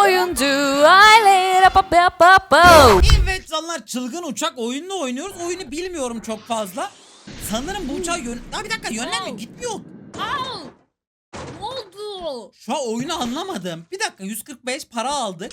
oyuncu aile. Evet canlar çılgın uçak oyununu oynuyoruz. Oyunu bilmiyorum çok fazla. Sanırım bu uçağı yön... Aa, bir dakika yönlenme Wow. gitmiyor. Au! Ne oldu? Şu an oyunu anlamadım. Bir dakika 145 para aldık.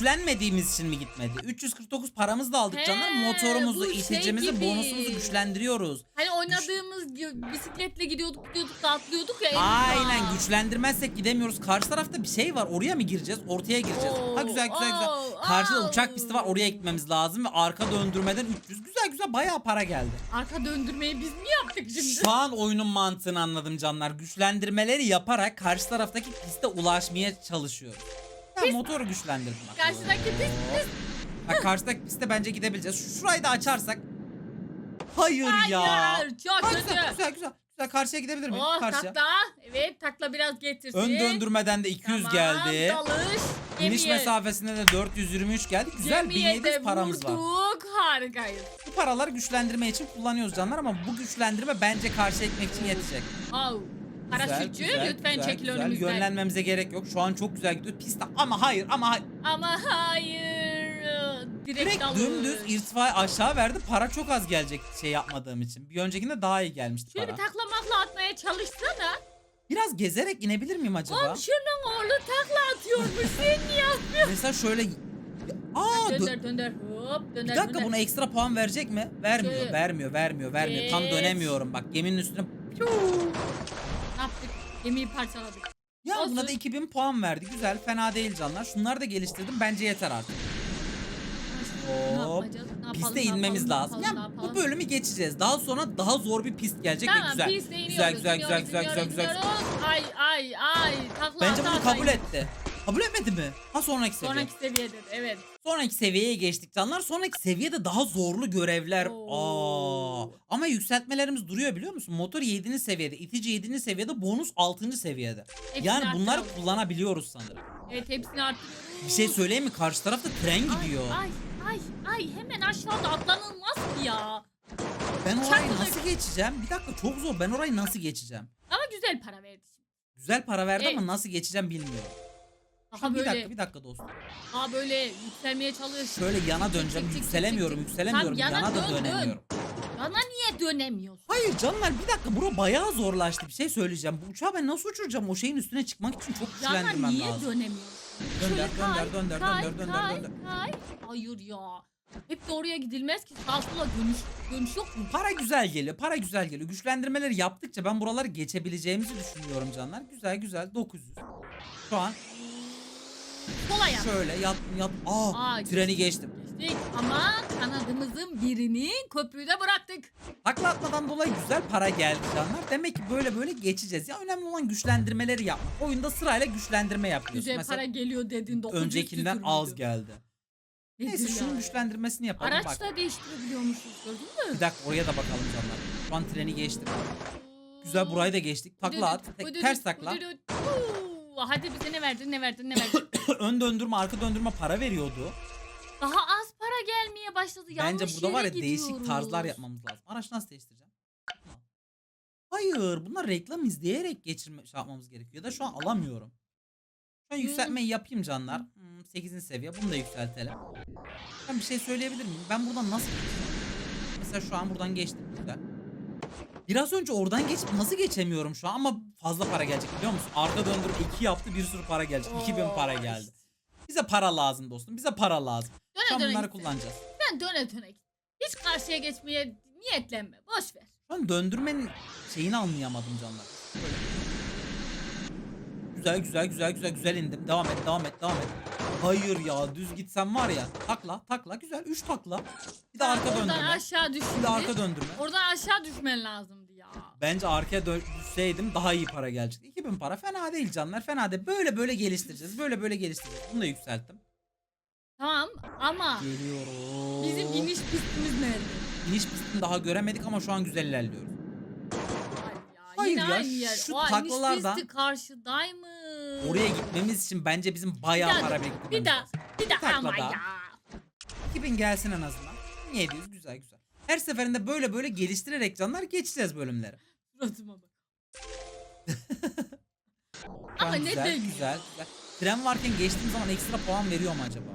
Güçlenmediğimiz için mi gitmedi? 349 paramızı da aldık He, canlar. Motorumuzu, bu şey iticimizi, gibi. bonusumuzu güçlendiriyoruz. Hani oynadığımız gi- bisikletle gidiyorduk gidiyorduk da atlıyorduk ya. en Aynen uzağa. güçlendirmezsek gidemiyoruz. Karşı tarafta bir şey var. Oraya mı gireceğiz? Ortaya gireceğiz. ha güzel güzel güzel. Oo, Karşıda oo. uçak pisti var. Oraya gitmemiz lazım ve arka döndürmeden 300. Güzel güzel bayağı para geldi. Arka döndürmeyi biz mi yaptık şimdi? Şu an oyunun mantığını anladım canlar. Güçlendirmeleri yaparak karşı taraftaki piste ulaşmaya çalışıyoruz. Ya motoru güçlendirdim. bak. Karşıdaki pist pist. Bak karşıdaki piste bence gidebileceğiz. Şu- Şurayı da açarsak. Hayır, ya. Hayır çok Ha, kötü. güzel güzel güzel. Güzel karşıya gidebilir miyim? Oh karşıya. takla. Evet takla biraz getirsin. Ön döndürmeden de 200 Tamam, geldi. Dalış. İniş Gemiye- mesafesinde de 423 geldi. Güzel gemiye 1700 de paramız var. vurduk. Harikayız. Bu paraları güçlendirme için kullanıyoruz canlar ama bu güçlendirme bence karşıya gitmek için yetecek. Au. Paraşütçü Güzel, lütfen güzel, çekil güzel. önümüzden. Yönlenmemize gerek yok. Şu an çok güzel gidiyor. Piste ama hayır ama hayır. Ama hayır. Direkt, Direkt dalış. dümdüz irtifayı aşağı verdi. Para çok az gelecek şey yapmadığım için. Bir öncekinde daha iyi gelmişti Şöyle para. bir takla makla atmaya çalışsana. Biraz gezerek inebilir miyim acaba? Komşunun oğlu takla atıyormuş. Sen niye yapmıyorsun? Mesela şöyle... Aa dö- Dönder dönder. Hop dönder bir dakika dönder. buna ekstra puan verecek mi? Vermiyor, Şey- vermiyor, vermiyor, vermiyor. Tam Evet. dönemiyorum bak. Geminin üstüne... Ne yaptık? Gemiyi parçaladık. Ya Olsun. buna da 2000 puan verdi. Güzel, fena değil canlar. Şunları da geliştirdim. Bence yeter artık. Hop. yapacağız? Ne yapalım, Piste ne inmemiz yapalım, lazım. ne Ya ne yapalım? bu bölümü geçeceğiz. Daha sonra daha zor bir pist gelecek Tamam ve güzel. piste iniyoruz. Güzel, güzel, güzel, iniyoruz, güzel, güzel, iniyoruz, güzel. iniyoruz. Ay ay ay. Takla Bence ata bunu ata kabul in. etti. Kabul etmedi mi? Ha sonraki seviye. Sonraki seviyede evet. Sonraki seviyeye geçtik canlar. Sonraki seviyede daha zorlu görevler. Oo. Aa. Ama yükseltmelerimiz duruyor biliyor musun? Motor 7. seviyede, itici 7. seviyede, bonus 6. seviyede. Hepsini yani bunları arttıralım. kullanabiliyoruz sanırım. Evet hepsini arttırıyoruz. Bir şey söyleyeyim mi? Karşı tarafta tren gidiyor. Ay ay ay hemen aşağıda atlanılmaz ki ya. Ben orayı Çarpılır. nasıl geçeceğim? Bir dakika çok zor. Ben orayı nasıl geçeceğim? Ama güzel para verdi. Güzel para verdi Evet. ama nasıl geçeceğim bilmiyorum. Daha bir böyle, dakika bir dakika dostum. daha böyle yükselmeye çalış. Şöyle yana döneceğim. çık, Yükselemiyorum, yükselemiyorum. Yana yana da dön, dön. dönemiyorum. Bana niye dönemiyorsun? Hayır canlar bir dakika bura bayağı zorlaştı. Bir şey söyleyeceğim. Bu uçağı ben nasıl uçuracağım? O şeyin üstüne çıkmak için çok Yana güçlendirmem niye lazım. dönemiyorsun? Dönder, Şöyle dönder, kay, dönder, kay, dönder, dönder, kay, dönder. kay. Hayır ya. Hep de oraya gidilmez ki. Sağa sola dönüş, dönüş yok mu? Para güzel geliyor. Para güzel geliyor. Güçlendirmeleri yaptıkça ben buraları geçebileceğimizi düşünüyorum canlar. Güzel güzel 900. Şu an Sola yap. şöyle yat yat. Aa, Aa, treni geçtim. Geçtik ama kanadımızın birini köprüde bıraktık. Takla atmadan dolayı güzel para geldi canlar. Demek ki böyle böyle geçeceğiz. Ya önemli olan güçlendirmeleri yapmak. Oyunda sırayla güçlendirme yapıyorsun. Güzel Mesela para geliyor dedin. öncekinden az geldi. Nedir Neyse şunun ya? güçlendirmesini yapalım Araç bak. da değiştirebiliyormuşuz gördün mü? Bir dakika oraya da bakalım canlar. Şu an treni geçtim. Güzel burayı da geçtik. Takla at. tek- ters takla. Uuu, Hadi bize ne verdin ne verdin ne verdin. Ön döndürme arka döndürme para veriyordu. Daha az para gelmeye başladı. Yanlış Bence burada var ya yere değişik gidiyoruz. tarzlar yapmamız lazım. Araç nasıl değiştireceğim? Hayır bunlar reklam izleyerek geçirme şey yapmamız gerekiyor. Ya da şu an alamıyorum. Şu an yükseltmeyi yapayım canlar. Hmm, 8. seviye bunu da yükseltelim. Ben bir şey söyleyebilir miyim? Ben buradan nasıl? Mesela şu an buradan geçtim. Güzel. Biraz önce oradan geçip nasıl geçemiyorum şu an ama fazla para gelecek biliyor musun? Arka döndürüp 2 yaptı bir sürü para gelecek. 2000 para geldi. Bize para lazım dostum. Bize para lazım. Şu Döne an döne bunları gitsin. kullanacağız. Sen döne döne git. Hiç karşıya geçmeye niyetlenme. Boş ver. Şu an döndürmenin şeyini anlayamadım canlar. Böyle. Güzel güzel güzel güzel güzel indim. Devam et devam et devam et. Hayır ya düz gitsem var ya. Takla takla güzel 3 takla. Bir de arka Oradan döndürme. aşağı Bir de arka döndürme. Oradan aşağı düşmen lazımdı ya. Bence arkaya dö- düşseydim daha iyi para gelecek. 2000 para fena değil canlar. Fena değil. Böyle böyle geliştireceğiz. Böyle böyle geliştireceğiz. Bunu da yükselttim. Tamam ama Geliyorum. bizim iniş pistimiz nerede? İniş pistini daha göremedik ama şu an güzel ilerliyoruz. Ay Hayır ya, yine ya, aynı yer. şu O iniş taklalardan- pisti karşıdaymış. Oraya gitmemiz için bence bizim bayağı Bir para Bir biriktirmemiz daha, lazım. bir daha takla ama daha. ya. 2000 gelsin en azından. 1700 güzel güzel. Her seferinde böyle böyle geliştirerek canlar geçeceğiz bölümleri. Suratıma bak. Ama ne güzel, de- güzel güzel. tren varken geçtiğim zaman ekstra puan veriyor mu acaba?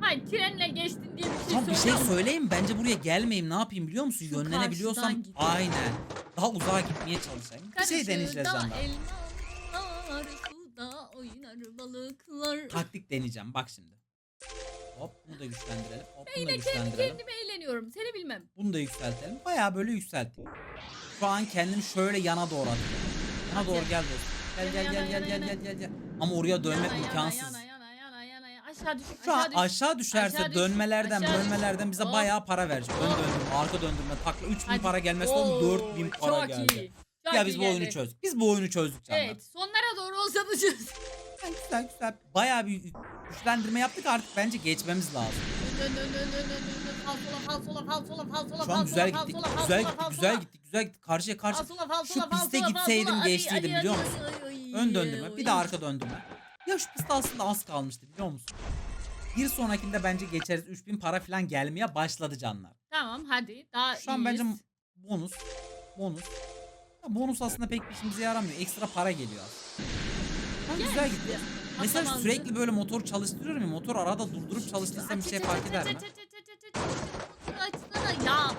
Hayır trenle geçtin diye bir şey Tam bir şey söylüyor söyleyeyim bence buraya gelmeyeyim ne yapayım biliyor musun? Şu Yönlenebiliyorsam karşıdan git. aynen. Daha uzağa gitmeye çalışayım. Bir şey deneyeceğiz canlar. elmalar, suda oynar balıklar. Taktik deneyeceğim bak şimdi. Hop bunu da güçlendirelim. Hop bunu da Yine kendi güçlendirelim. kendime eğleniyorum. Seni bilmem. Bunu da yükseltelim. Bayağı böyle yükselteyim. Şu an kendimi şöyle yana doğru atıyorum. Yana doğru gel dostum. Gel gel gel gel gel gel gel gel. Ama oraya dönmek Yana, imkansız. Yana yana yana yana yana. Aşağı düş. Şu an aşağı düş. aşağı düşerse Aşağı düş, dönmelerden aşağı düş. dönmelerden bize Hop. bayağı para verecek. Ön Hop. döndürme, arka döndürme, takla 3000 Hadi. para gelmesi lazım Oo, 4000 para çok iyi. Çok Ya iyi biz bu oyunu çözdük. Biz bu oyunu çözdük canlar. Evet sonlara çöz. Güzel güzel. Bayağı bir güçlendirme yaptık artık bence geçmemiz lazım. Dön dön dön dön dön dön dön. Fal sola fal sola fal sola fal sola Şu fal an güzel gittik. Güzel gittik, güzel gittik, güzel gittik. Karşıya karşı. Şu piste gitseydim geçtiydim biliyor musun? Ön döndürme, bir de arka döndürme. Ya şu pist aslında az kalmıştı biliyor musun? Bir sonrakinde bence geçeriz. 3000 para falan gelmeye başladı canlar. Tamam hadi daha Şu an bence bonus. Bonus. Ya bonus aslında pek bir işimize yaramıyor. Ekstra para geliyor aslında. Güzel gidiyor. Mesela sürekli böyle motor çalıştırıyorum ya. Motor arada durdurup çalıştırsam bir şey fark eder mi? Ya.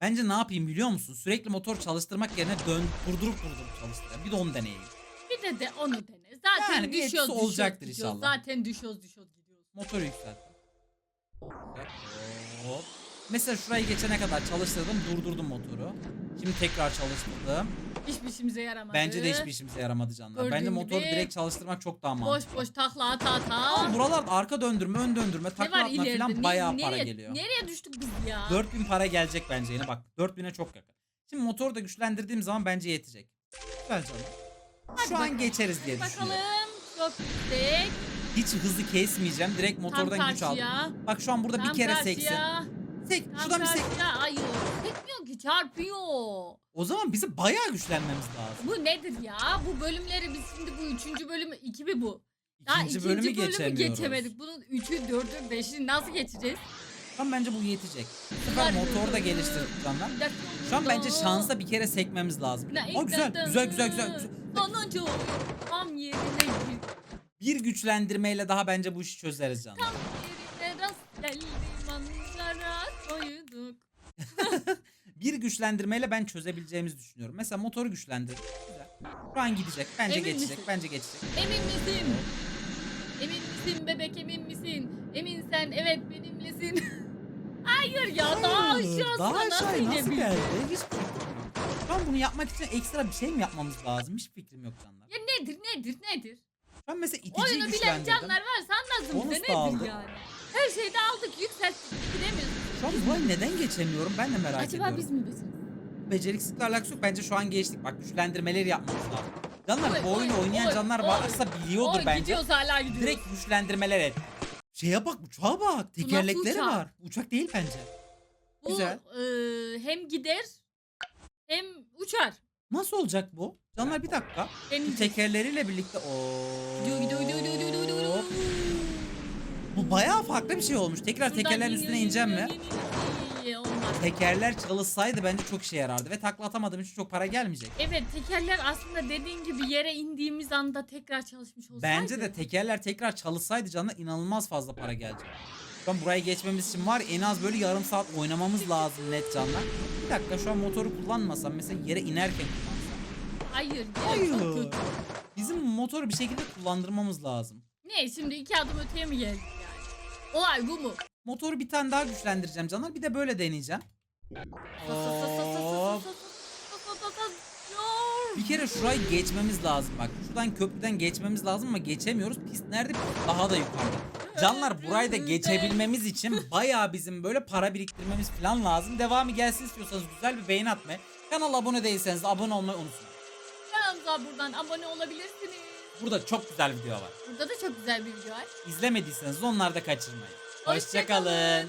Bence ne yapayım biliyor musun? Sürekli motor çalıştırmak yerine dön durdurup durdurup çalıştırayım. Bir de onu deneyeyim. Bir de de onu dene. Zaten Yani bir etkisi düşüyoruz düşüyoruz, olacaktır gidiyoruz. inşallah. Zaten düşüyoruz düşüyoruz gidiyoruz. Motoru yükselttim. Hop. Mesela şurayı geçene kadar çalıştırdım, durdurdum motoru. Şimdi tekrar çalıştırdım. Hiçbir işimize yaramadı. Bence de hiçbir işimize yaramadı canlar. Bence Gördüğün motoru gibi direkt çalıştırmak çok daha Boş mantıklı. boş takla ata ata. Ama buralarda arka döndürme, ön döndürme, Ne takla var atma ileride? falan Ne- bayağı para nereye, geliyor. Nereye düştük biz ya? 4000 para gelecek bence yine bak. 4000'e çok yakın. Şimdi motoru da güçlendirdiğim zaman bence yetecek. Güzel canım. Hadi Şu an bakalım. geçeriz diye Bakalım. düşünüyorum. Çok yüksek. Hiç hızı kesmeyeceğim. Direkt motordan Tam güç aldım. karşıya. Bak şu an burada Tam bir kere seksin. karşıya. Sek. Tam Şuradan bir sek. karşıya. Hayır. Sekmiyor ki çarpıyor. O zaman bizim bayağı güçlenmemiz lazım. Bu nedir ya? Bu bölümleri biz şimdi bu üçüncü bölümü iki mi bu? Daha İkinci ikinci bölümü geçemiyoruz. geçemedik. Bunun üçü, dördü, beşini nasıl geçeceğiz? Tam bence bu yetecek. Bu sefer motoru da geliştirdik. Bir dakika. Şu an bence şansa bir kere sekmemiz lazım. Aa, güzel, güzel, güzel, güzel. Tam yerine. Bir güçlendirmeyle daha bence bu işi çözeriz canlar. Tam Bir güçlendirmeyle ben çözebileceğimizi düşünüyorum. Mesela motoru güçlendir. Güzel. Şu an gidecek. Bence Emin geçecek. misin? Bence geçecek. Emin misin? Emin misin bebek emin misin? Emin sen evet benimlesin. Hayır ya daha aşağısına Daha nasıl aşağıya nasıl geldi? Hiç fikrim yok. Şu an bunu yapmak için ekstra bir şey mi yapmamız lazım? Hiç fikrim yok canlar. Ya nedir nedir nedir? An mesela iticiyi Oyunu bilen güçlendirdim. canlar varsa anlasın Bonus bize da nedir aldık. yani? Her şeyi de aldık yükselttik burayı neden geçemiyorum ben de merak Acaba ediyorum. biz mi beceriksiz? Beceriksizlikle alakası yok. Bence şu an geçtik. Bak güçlendirmeleri yapmamız lazım. Canlar Oy, bu oyunu oy, oynayan oy, canlar oy. varsa biliyordur Oy, bence. Gidiyoruz hala gidiyoruz. Direkt güçlendirmeler et. Şeye bak uçağa bak. Tekerlekleri uçak? var. Uçak değil bence. Bu güzel. e, hem gider hem uçar. Nasıl olacak bu? Canlar bir dakika. Tekerleriyle birlikte. Oo. Gidiyor gidiyor gidiyor gidiyor, gidiyor. Bu bayağı farklı bir şey olmuş. Tekrar Şuradan tekerlerin iniyor, üstüne ineceğim mi? iniyor, iniyor. Olmaz. Tekerler çalışsaydı bence çok işe yarardı. Ve takla atamadığım için çok para gelmeyecek. Evet tekerler aslında dediğin gibi yere indiğimiz anda tekrar çalışmış olsaydı. Bence de tekerler tekrar çalışsaydı canına inanılmaz fazla para gelecek. Şu an buraya geçmemiz için var ya, en az böyle yarım saat oynamamız lazım net canlar. Bir dakika şu an motoru kullanmasam mesela yere inerken kullansam. Hayır, Hayır. kötü. Bizim motoru bir şekilde kullandırmamız lazım. Ne şimdi iki adım öteye mi geldik? Olay bu mu? Motoru bir tane daha güçlendireceğim canlar. Bir de böyle deneyeceğim. Hop. Bir kere şurayı geçmemiz lazım bak. Şuradan köprüden geçmemiz lazım ama geçemiyoruz. Pist nerede? Pist daha da yukarıda. Canlar burayı da geçebilmemiz için bayağı bizim böyle para biriktirmemiz falan lazım. Devamı gelsin istiyorsanız güzel bir beğeni atmayı. Kanala abone değilseniz de abone olmayı unutmayın. Kanalımıza buradan abone olabilirsiniz. Burada çok güzel video var. Burada da çok güzel bir video var. İzlemediyseniz onları da kaçırmayın. Hoşça kalın. Hoşçakalın.